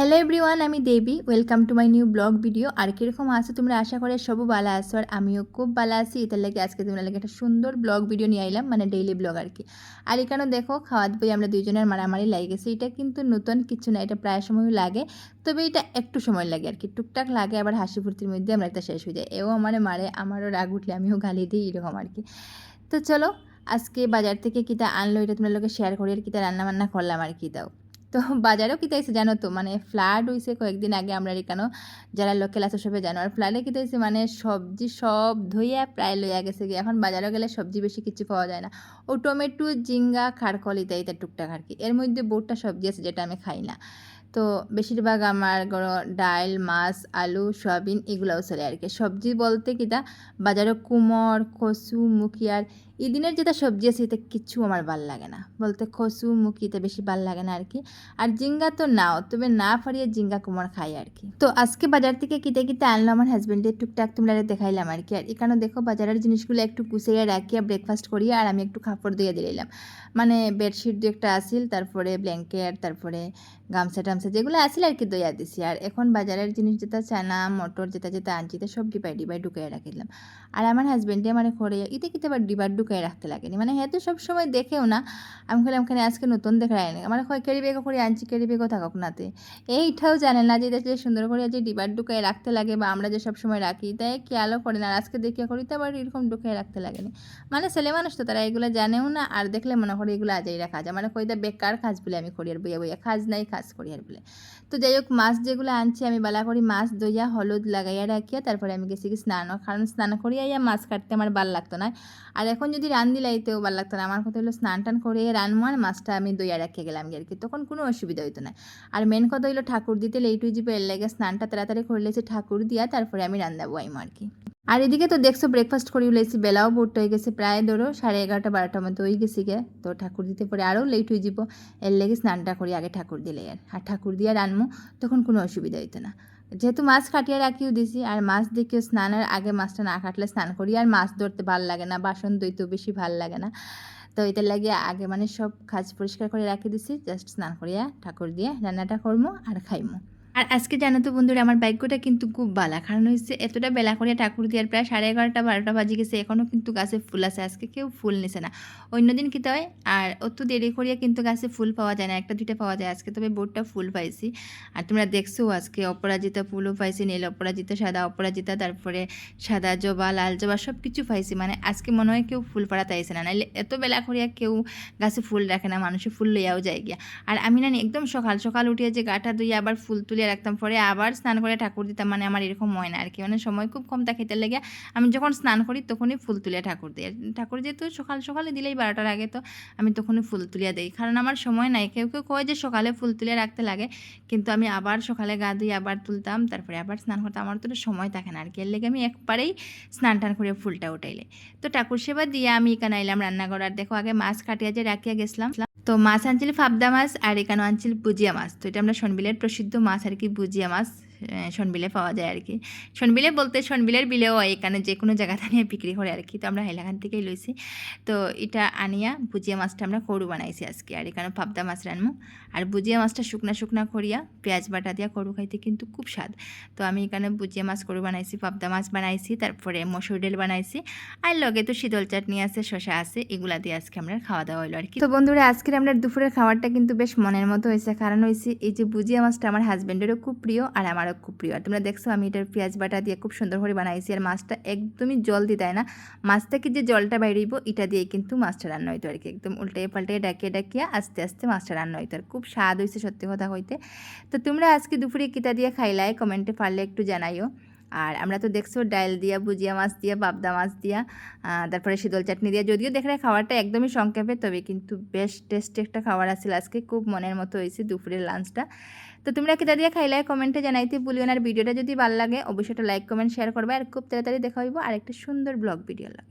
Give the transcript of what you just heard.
Hello everyone আমি Devi. Welcome to my new blog video আর কীরকম আছো তোমরা? আশা করে সবও ভালো আছো। আর আমিও খুব ভালো আছি। এটার লাগে আজকে তোমরা লাগে একটা সুন্দর ব্লগ ভিডিও নিয়ে আইলাম মানে ডেইলি ব্লগ আর কি। আর এখানে দেখো খাওয়াত বই আমরা দুইজনের মারামারি লাগে গেছে। এটা কিন্তু নতুন কিছু না, এটা প্রায় সময় লাগে। তবে এটা একটু সময় লাগে আর কি। টুকটাক লাগে, আবার হাসি ফুর্তির মধ্যে আমরা এটা শেষ হয়ে যায় এও আমার মারে, আমারও রাগ উঠলে আমিও গালি দিই, এরকম আর কি। তো চলো, আজকে বাজার থেকে কিতা আনলো, এটা তোমার লোকে শেয়ার করি আর কিতা রান্না বান্না করলাম আর কি, দাও। তো বাজারেও কী তাইছে জানো তো মানে ফ্লাড হয়েছে কয়েকদিন আগে আমরা কেন যারা লোকেল আছে সবে জানো। আর ফ্লাডে কী তাইছে মানে সবজি সব ধুইয়া প্রায় লইয়া গেছে গিয়ে। এখন বাজারেও গেলে সবজি বেশি কিছু পাওয়া যায় না। ও টমেটো জিঙ্গা খাড়কল তাই তার টুকটাক আর কি। এর মধ্যে বোটটা সবজি আছে যেটা আমি খাই না। তো বেশিরভাগ আমার ডাল মাছ, আলু, সয়াবিন এগুলোও চলে আর কি। সবজি বলতে কিতা বাজারে কুমড় কচু মুখিয়ার এই দিনের যেটা সবজি আছে এটা কিচ্ছু আমার ভালো লাগে না। বলতে খসু মুখি এটা বেশি ভালো লাগে না আর কি। আর জিঙ্গা তো নাও, তবে না ফারিয়ে জিঙ্গা কুমার খাই আর কি। তো আজকে বাজার থেকে কিতে কিতে আনলো আমার হাজবেন্ডের টুকটাক তোমরা দেখাইলাম আর কি। আর এখানে দেখো বাজারের জিনিসগুলো একটু গুছিয়ে রাখিয়া ব্রেকফাস্ট করিয়া আর আমি একটু কাপড় দিয়ে দিলাম মানে বেডশিট দু একটা আসিল তারপরে ব্ল্যাঙ্কেট তারপরে গামছা টামছা যেগুলো আসিল আর কি দইয়া দিছি। আর এখন বাজারের জিনিস যেটা, চানা, মটর যেটা যেটা আনছি তা সব ডিবাই ডিবাই ঢুকাই রাখিলাম। আর আমার হাজবেন্ডে মানে করে ইতে কিতে আবার ডিবার ঢুকাই রাখতে লাগেনি। মানে হ্যাঁ তো সবসময় দেখেও না, আমি খেলাম খানে আজকে নতুন দেখায় না মানে হয় ক্যারি বেগও করে আনছি ক্যারি বেগও থাকুক নাতে। এইটাও জানে না যে এটা যে সুন্দর করে যে ডিবার ঢুকাই রাখতে লাগে বা আমরা যে সবসময় রাখি তাই খেয়ালও করে না? আর আজকে দেখিয়া করি তো আবার এরকম ঢুকাই রাখতে লাগেনি। মানে ছেলে মানুষ তো তারা এগুলো জানেও না, আর দেখলে মনে করে এগুলো আজাই রাখা যায় মানে কইটা বেকার কাজ বলে আমি করি আর বইয়া বইয়া কাজ নাই কাজ করি আর বলে। তো যাই হোক, মাছ যেগুলো আনছি আমি বালা করি মাছ দইয়া হলুদ লাগাইয়া রাখিয়া তারপরে আমি গেছি কি স্নান। কারণ স্নান করিয়া মাছ কাটতে আমার ভালো লাগতো না। আর এখন যদি রান দিলাইতেও ভালো লাগতো না, আমার কথা হলো স্নান টান করে রানমো আর মাছটা আমি দইয়া রাখিয়ে গেলাম আর কি। তখন কোনো অসুবিধা হইতো না। আর মেন কথা হইল ঠাকুর দিতে হয়ে যাবে এর লাগে স্নানটা তাড়াতাড়ি করে লেছি, ঠাকুর দিয়া তারপরে আমি রান্নাবো আইমো আর কি। আর এদিকে তো দেখছ ব্রেকফাস্ট করি উলাইছি, বেলাও বোট হয়ে গেছে, প্রায় ধরো সাড়ে এগারোটা বারোটার মতো হয়ে গেছি গে। তো ঠাকুর দিতে পরে আরও লেট হয়ে যাব। এর লেগে স্নানটা করি, আগে ঠাকুর দিলে আর। আর ঠাকুর দিয়ে রানমো তখন কোনো অসুবিধা হইতো না। যেহেতু মাছ কাটিয়ে রাখিও দিছি, আর মাছ দেখিও স্নানের আগে মাছটা না কাটলে স্নান করি, আর মাছ ধরতে ভালো লাগে না, বাসন দইতেও বেশি ভালো লাগে না। তো এটার লাগিয়ে আগে মানে সব কাজ পরিষ্কার করে রাখি দিছি জাস্ট স্নান করিয়া ঠাকুর দিয়ে রান্নাটা করব আর খাইমো। আর আজকে জানো তো বন্ধুরা, আমার ভাগ্যটা কিন্তু খুব বালা। কারণ হচ্ছে এতটা বেলা করে ঠাকুর দিয়ার প্রায় সাড়ে এগারোটা, বারোটা বাজে গেছে এখনও কিন্তু গাছে ফুল আছে, আজকে কেউ ফুল নিছে না। অন্যদিন কী হয়, আর অত দেরি করিয়া কিন্তু গাছে ফুল পাওয়া যায় না, একটা, দুইটা পাওয়া যায়। আজকে তবে বোর্ডটা ফুল পাইছি। আর তোমরা দেখছ আজকে অপরাজিতা ফুলও পাইছি, নীল অপরাজিতা, সাদা অপরাজিতা, তারপরে সাদা জবা, লাল জবা সব কিছু পাইছি। মানে আজকে মনে হয় কেউ ফুল পাড়াতে আইসে না নাহলে এত বেলা করিয়া কেউ গাছে ফুল রাখে না, মানুষে ফুল লইয়াও যায় গিয়া। আর আমি না একদম সকাল সকাল উঠিয়ে যে গাটা ধুয়ে আবার ফুল তুলে রাখতাম। পরে আবার স্নান করে ঠাকুর দিতাম মানে আমার এরকম হয় না আর কি। মানে সময় খুব কম তা খেতে লেগে আমি যখন স্নান করি তখনই ফুল তুলে ঠাকুর দিই। ঠাকুর যেহেতু সকাল সকালে দিলেই বারোটার আগে, তো আমি তখনই ফুল তুলিয়া দিই। কারণ আমার সময় নাই। কেউ কেউ কয় যে সকালে ফুল তুলে রাখতে লাগে, কিন্তু আমি আবার সকালে গা ধুই আবার তুলতাম, তারপরে আবার স্নান করতাম। আমার তো সময় থাকে না আর কি। এর লেগে আমি একবারেই স্নান টান করে ফুলটা উঠাইলে। তো ঠাকুর সেবা দিয়ে আমি এখানে আইলাম রান্নাঘর। আর দেখো আগে মাছ কাটিয়া যে রাখিয়া গেছিলাম, তো মাছ আনছিল ফাবদা মাছ আর এখানে আনছিল বুজিয়া মাছ। তো এটা আমরা সনবিলের প্রসিদ্ধ মাছ আর কি বুজিয়া মাছ সনবিলে পাওয়া যায় আর কি সনবিলে বলতে সনবিলের বিলেও এখানে যে কোনো জায়গাতে নিয়ে বিক্রি করে আর কি তো আমরা হাইলাখান থেকেই লইছি। তো এটা আনিয়া বুজিয়া মাছটা আমরা করু বানাইছি আজকে। আর এখানে পাবদা মাছ রানমু। আর বুজিয়া মাছটা শুকনা শুকনা করিয়া পেঁয়াজ বাটা দিয়া করু খাইতে কিন্তু খুব স্বাদ। তো আমি এখানে বুজিয়া মাছ করু বানাইছি, পাবদা মাছ বানাইছি, তারপরে মসুর ডাল বানাইছি। আর লগে তো শীতল চাটনি আছে শশা আছে, এগুলা দিয়ে আজকে আমরা খাওয়া দাওয়া হলো আর কি তো বন্ধুরা, আজকের আমরা দুপুরের খাবারটা কিন্তু বেশ মনের মতো হয়েছে। কারণ হয়েছে এই যে বুজিয়া মাছটা আমার হাজব্যান্ডেরও খুব প্রিয় আর আমারও খুব প্রিয়। আর তোমরা দেখছ আমি এটার পেঁয়াজ বাটা দিয়ে খুব সুন্দর করে বানাইছি। আর মাছটা একদমই জল দিয়ে দেয় না। মাছ থেকে যে জলটা বাইরেইব এটা দিয়ে কিন্তু মাছটা রান্না হইতো আর কি। একদম উল্টে পাল্টে ডাকিয়ে ডাকিয়ে আস্তে আস্তে মাছটা রান্না হইতো আর খুব স্বাদ হয়েছে সত্যি কথা হইতে তো তোমরা আজকে দুপুরে কিতা দিয়ে খাইলাই? কমেন্টে পারলে একটু জানাইও। আর আমরা তো দেখছ ডাল দিয়া, ভুজিয়া মাছ দিয়া বাবদা মাছ দিয়া তারপরে শীতল চাটনি দিয়া। যদিও দেখলে খাবারটা একদমই সংক্ষেপে, তবে কিন্তু বেশ টেস্টি একটা খাবার আছিল। আজকে খুব মনের মতো হয়েছে দুপুরের লাঞ্চটা তো তোমরা কেটা দিয়ে খাইলে কমেন্টে জানাইতে ভুলিও না। আর ভিডিওটা যদি ভালো লাগে, অবশ্যই একটা লাইক কমেন্ট শেয়ার করবে। আর খুব তাড়াতাড়ি দেখা হইব আর একটা সুন্দর ব্লগ ভিডিও লাগে।